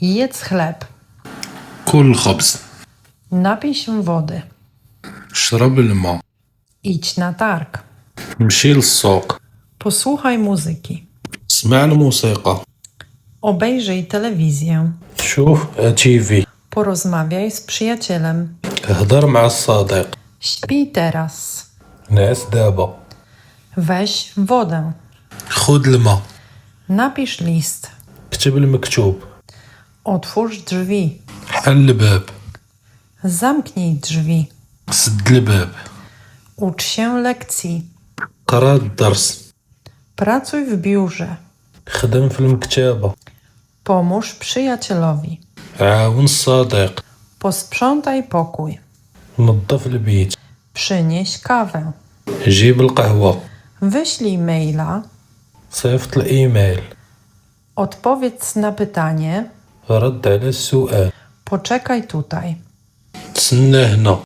Jedz chleb. Kul chobz. Napij się wody. Szrob lmo. Idź na targ. Mszil sok. Posłuchaj muzyki. Smal muzyka. Obejrzyj telewizję. Szuf e, TV. Porozmawiaj z przyjacielem. Hdar ma sadiq. Śpij teraz. Nas daba. Weź wodę. Chud lma. Napisz list. Ktib l-maktub. Otwórz drzwi. حل الباب Zamknij drzwi. سد الباب Ucz się lekcji. قرا الدرس Pracuj w biurze. خدم في المكتبة Pomóż przyjacielowi. عاون الصديق Posprzątaj pokój. نظف البيت Przynieś kawę. جيب القهوة Wyślij maila. صيفط الإيميل Odpowiedz na pytanie. رد على السؤال Poczekaj tutaj. تسنى هنا